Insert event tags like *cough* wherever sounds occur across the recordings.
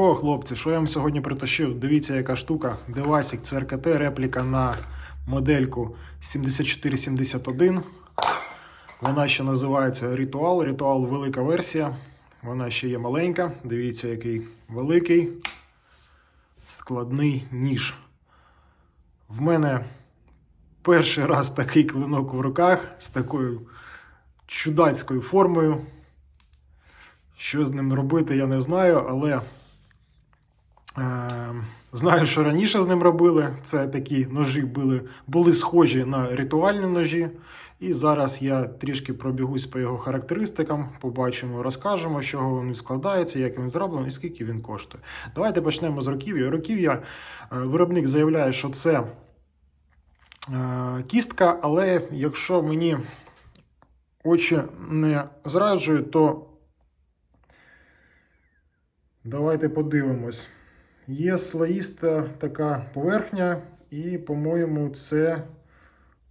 Хо-хо-хо, хлопці, що я вам сьогодні притащив? Дивіться, яка штука. Девасік CRKT, репліка на модельку 7471. Вона ще називається Ритуал. Ритуал велика версія. Вона ще є маленька. Дивіться, який великий складний ніж. В мене перший раз такий клинок в руках з такою чудацькою формою. Що з ним робити, я не знаю, але знаю, що раніше з ним робили. Це такі ножі були, були схожі на ритуальні ножі. І зараз я трішки пробігусь по його характеристикам, побачимо, розкажемо, з чого він складається, як він зроблений і скільки він коштує. Давайте почнемо з руків'я. Руків'я е, виробник заявляє, що це е, кістка, але якщо мені очі не зраджують, то Давайте подивимось. Є слоїста така поверхня, і, по-моєму, це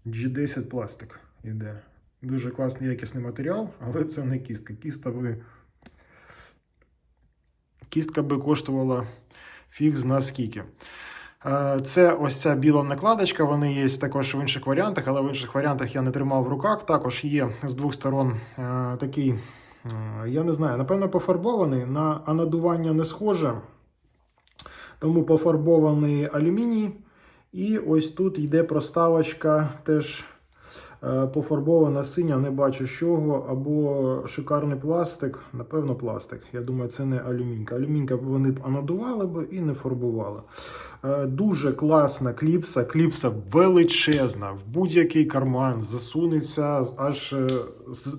G10 пластик іде. Дуже класний якісний матеріал, але це не кістка. Кіста би... Кістка би коштувала фіг зна скільки. Е, Це ось ця біла накладочка. Вони є також в інших варіантах, але в інших варіантах я не тримав в руках. Також є з двох сторон е, такий. Е, Я не знаю, напевно, пофарбований. На а надування не схоже. Тому пофарбований алюміній. І ось тут йде проставочка, теж е, пофарбована синя, не бачу з чого, або шикарний пластик, напевно, пластик. Я думаю, це не алюмінька. Алюмінька вони б анодували б і не фарбували. Е, Дуже класна кліпса. Кліпса величезна, в будь-який карман засунеться, аж е,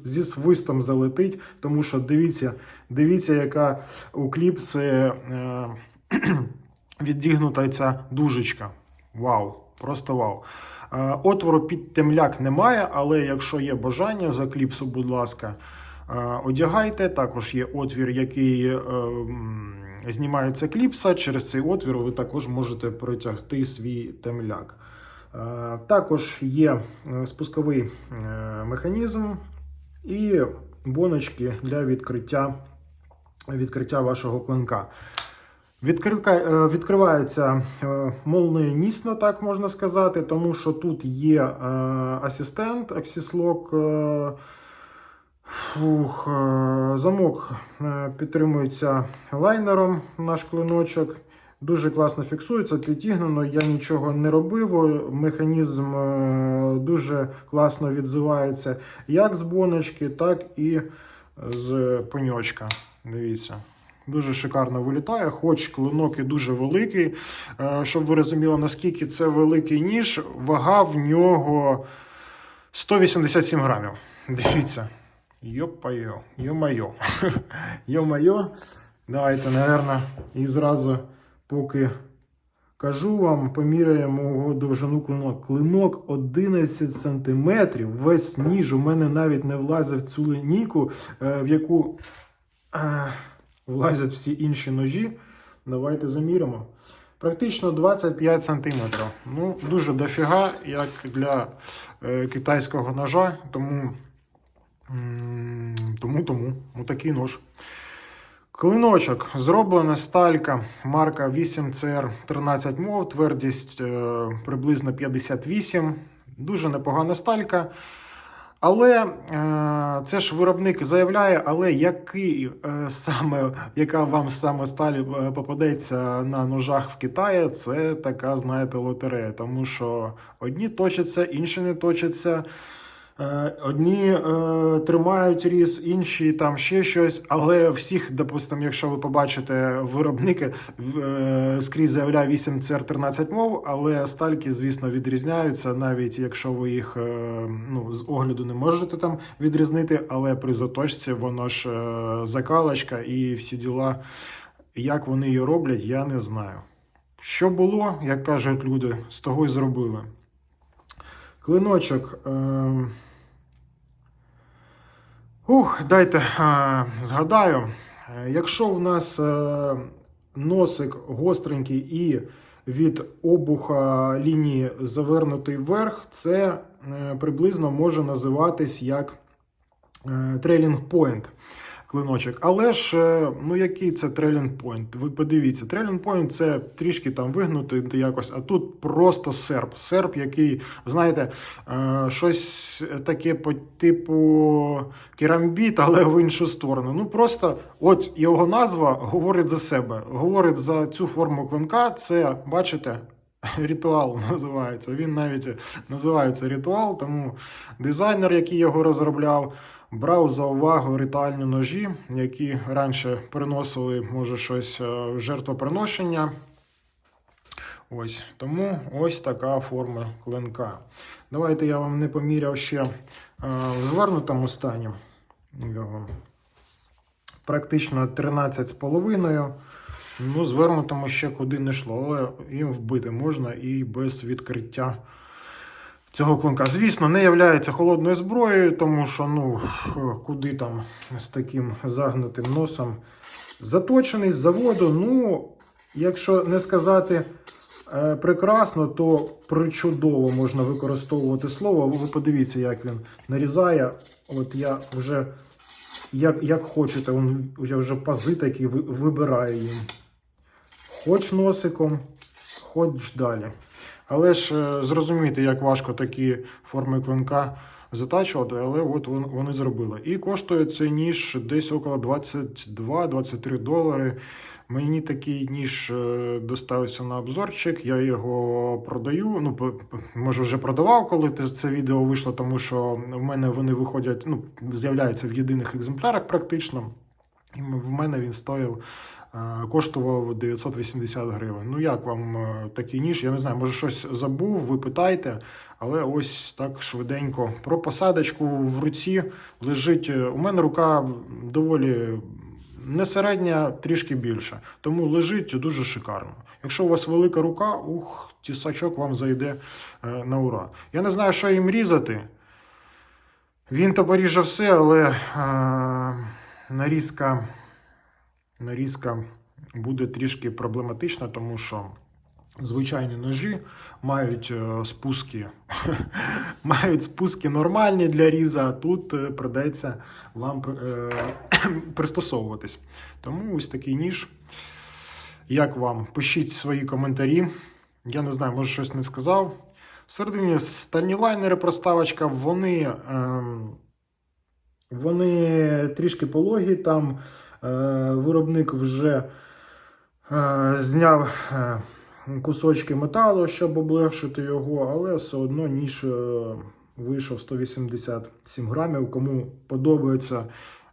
зі свистом залетить. Тому що дивіться, дивіться, яка у кліпси е, *clears throat* віддігнута ця дужечка. Вау, просто вау. Е, Отвору під темляк немає, але якщо є бажання за кліпсу, будь ласка, е, одягайте. Також є отвір, який е, знімається кліпса. Через цей отвір ви також можете протягти свій темляк. Також є спусковий механізм і боночки для відкриття, відкриття вашого клинка. Е, відкривається е, молниєнісно, так можна сказати, тому що тут є е, асистент, аксіслок. Фух, замок підтримується лайнером наш клиночок. Дуже класно фіксується, підтігнено. Я нічого не робив. Механізм дуже класно відзивається як з боночки, так і з пеньочка. Дивіться. Дуже шикарно вилітає, хоч клинок і дуже великий. Е, Щоб ви розуміли, наскільки це великий ніж, вага в нього 187 грамів. Дивіться. Йо-пайо, йо-майо. *laughs* Йо-майо. Давайте, напевно, і зразу, поки кажу вам, поміряємо його довжину клинок. Клинок 11 см, весь ніж у мене навіть не влазив цю лінійку, е, в яку е, влазять всі інші ножі. Давайте заміримо. Практично 25 см. Ну, дуже дофіга, як для е, китайського ножа, тому. Тому тому отакий нож. Клиночок зроблена сталька марка 8CR 13 мов, твердість е, приблизно 58. Дуже непогана сталька. Але е, це ж виробник заявляє, але який е, саме, яка вам саме сталь е, попадеться на ножах в Китаї, це така, знаєте, лотерея. Тому що одні точаться, інші не точаться. Е, Одні е, тримають різ, інші там ще щось, але всіх, допустимо, якщо ви побачите виробники, е, скрізь заявляє 8 cr 13 мов, але стальки, звісно, відрізняються, навіть якщо ви їх е, ну, з огляду не можете там відрізнити, але при заточці воно ж е, закалочка і всі діла. Як вони її роблять, я не знаю. Що було, як кажуть люди, з того й зробили. Клиночок. Е... Ух, дайте а, згадаю. Е, Якщо в нас а, носик гостренький і від обуха лінії завернутий вверх, це а, приблизно може називатись як е, трейлінг point. Клиночок. Але ж, е, ну який це трелінг point? Ви подивіться, трелінг point це трішки там вигнутий якось, а тут просто серп. Серп, який, знаєте, е, щось таке по типу керамбіт, але в іншу сторону. Ну просто от його назва говорить за себе, говорить за цю форму клинка. Це, бачите, ритуал називається. Він навіть називається ритуал, тому дизайнер, який його розробляв, брав за увагу ритуальні ножі, які раніше приносили, може, щось е, жертвоприношення. Ось тому ось така форма клинка. Давайте я вам не поміряв ще е, в звернутому стані його. Практично 13,5. Ну, звернутому ще куди не йшло, але їм вбити можна і без відкриття цього клинка. Звісно, не є холодною зброєю, тому що ну, куди там з таким загнутим носом заточений з заводу. Ну, якщо не сказати е, прекрасно, то причудово можна використовувати слово. Ви подивіться, як він нарізає. От я вже як, як хочете, він вже, вже пази такі ви- вибирає їм. Хоч носиком, хоч далі. Але ж е, зрозуміти, як важко такі форми клинка затачувати, але от вони зробили. І коштує цей ніж десь около 22-23 долари. Мені такий ніж е, доставився на обзорчик, я його продаю. Ну, може, вже продавав, коли це відео вийшло, тому що в мене вони виходять, ну, з'являються в єдиних екземплярах практично. І в мене він стояв, е, коштував 980 гривень. Ну як вам е, такий ніж? Я не знаю, може щось забув, ви питайте, але ось так швиденько. Про посадочку в руці лежить. е, У мене рука доволі не середня, трішки більша. Тому лежить дуже шикарно. Якщо у вас велика рука, ух, тісачок вам зайде е, на ура. Я не знаю, що їм різати. Він то поріже все, але е, нарізка, нарізка буде трішки проблематична, тому що звичайні ножі мають е, спуски, *laughs* мають спуски нормальні для різа, а тут е, придеться вам е, *clears throat* пристосовуватись. Тому ось такий ніж. Як вам? Пишіть свої коментарі. Я не знаю, може щось не сказав. Всередині стальні лайнери, проставочка, вони, ем, вони трішки пологі. Там е, виробник вже е, зняв е, кусочки металу, щоб облегшити його, але все одно ніж вийшов 187 грамів. Кому подобаються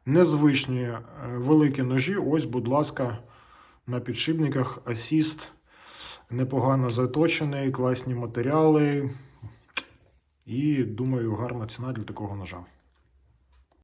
незвичні великі ножі, ось, будь ласка, на підшипниках Assist. Непогано заточений, класні матеріали. І думаю, гарна ціна для такого ножа.